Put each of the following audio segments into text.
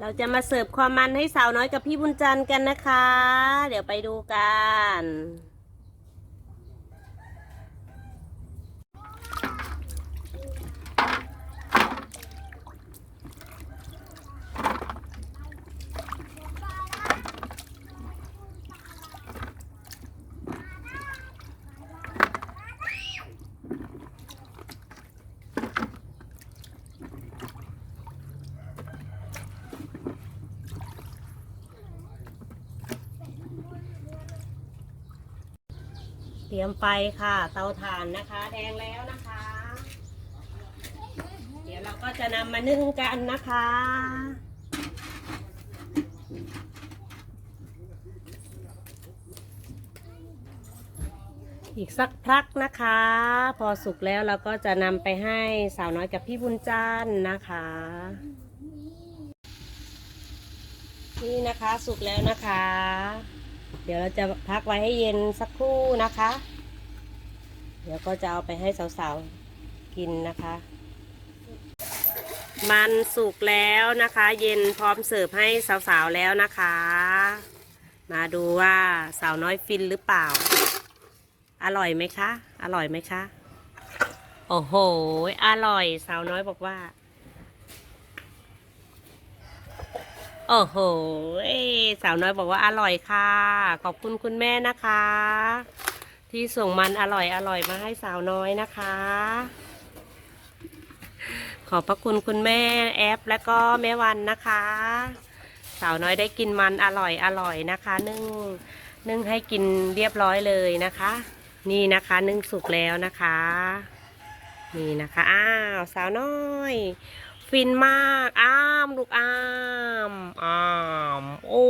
เราจะมาเสิร์ฟความมันให้สาวน้อยกับพี่บุญจันทร์กันนะคะ เดี๋ยวไปดูกัน เตรียมไฟค่ะ เตาถ่านนะคะ แดงแล้วนะคะ เดี๋ยวเราก็จะนำมานึ่งกันนะคะ อีกสักพักนะคะ พอสุกแล้วเราก็จะนำไปให้สาวน้อยกับพี่บุญจันทร์นะคะ นี่นะคะสุกแล้วนะคะ เดี๋ยวเราจะพักไว้ให้เย็นสักครู่นะคะ เดี๋ยวก็จะเอาไปให้สาวๆกินนะคะ มันสุกแล้วนะคะ เย็นพร้อมเสิร์ฟให้สาวๆแล้วนะคะ มาดูว่าสาวน้อยฟินหรือเปล่า อร่อยไหมคะ อร่อยไหมคะ โอ้โห อร่อย สาวน้อยบอกว่า โอ้โหเสาวน้อยบอกว่าอร่อยค่ะ ขอบคุณคุณแม่นะคะ ที่ส่งมันอร่อยอร่อยมาให้สาวน้อยนะคะ ขอบพระคุณคุณแม่แอฟและก็แม่วันนะคะ สาวน้อยได้กินมันอร่อยอร่อยนะคะ นึ่งนึ่งให้กินเรียบร้อยเลยนะคะ นี่นะคะนึ่งสุกแล้วนะคะ นี่นะคะอ้าวสาวน้อย ฟินมากอ้ามลูกอ้ามอ้ามโอ้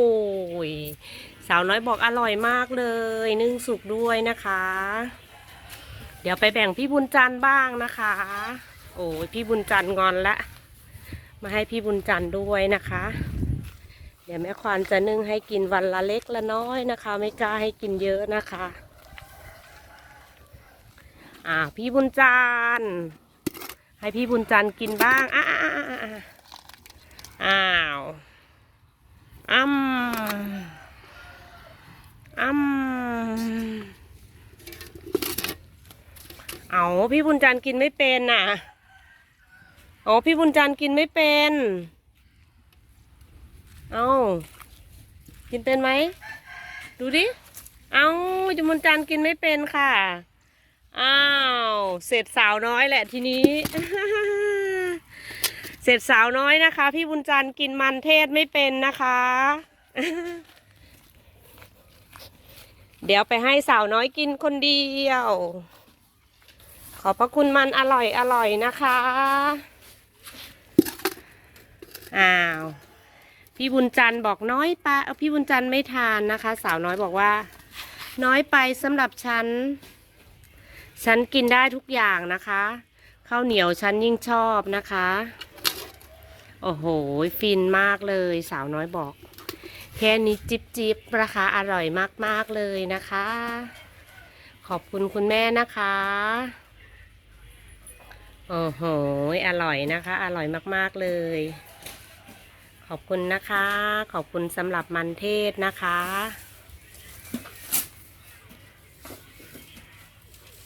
ยสาวน้อยบอกอร่อยมากเลย นึ่งสุกด้วยนะคะ เดี๋ยวไปแบ่งพี่บุญจันทร์บ้างนะคะ โอ้ยพี่บุญจันทร์งอนละ มาให้พี่บุญจันทร์ด้วยนะคะ เดี๋ยวแม่ควานจะนึ่งให้กินวันละเล็กละน้อยนะคะ ไม่กล้าให้กินเยอะนะคะ อ่าพี่บุญจันทร์ ให้พี่บุญจันทร์กินบ้าง อ้าอ้าอ้าวอ้ำอ้ำเอาพี่บุญจันทร์กินไม่เป็นน่ะอ๋อพี่บุญจันทร์กินไม่เป็น เอากินเป็นไหม ดูดิ เอาจุมนจันทร์กินไม่เป็นค่ะ อ้าวเสร็จสาวน้อยแหละทีนี้ เสร็จสาวน้อยนะคะ พี่บุญจันทร์กินมันเทศไม่เป็นนะคะ เดี๋ยวไปให้สาวน้อยกินคนเดียว ขอบพระคุณมันอร่อยอร่อยนะคะอ้าวพี่บุญจันทร์บอกน้อยไปพี่บุญจันทร์ไม่ทานนะคะ สาวน้อยบอกว่า น้อยไปสำหรับฉัน ฉันกินได้ทุกอย่างนะคะข้าวเหนียวฉันยิ่งชอบนะคะ โอ้โห ฟินมากเลยสาวน้อยบอก แค่นี้จิบจิบราคาอร่อยมากๆเลยนะคะ ขอบคุณคุณแม่นะคะ โอ้โห อร่อยนะคะ อร่อยมากๆเลย ขอบคุณนะคะ ขอบคุณสำหรับมันเทศนะคะ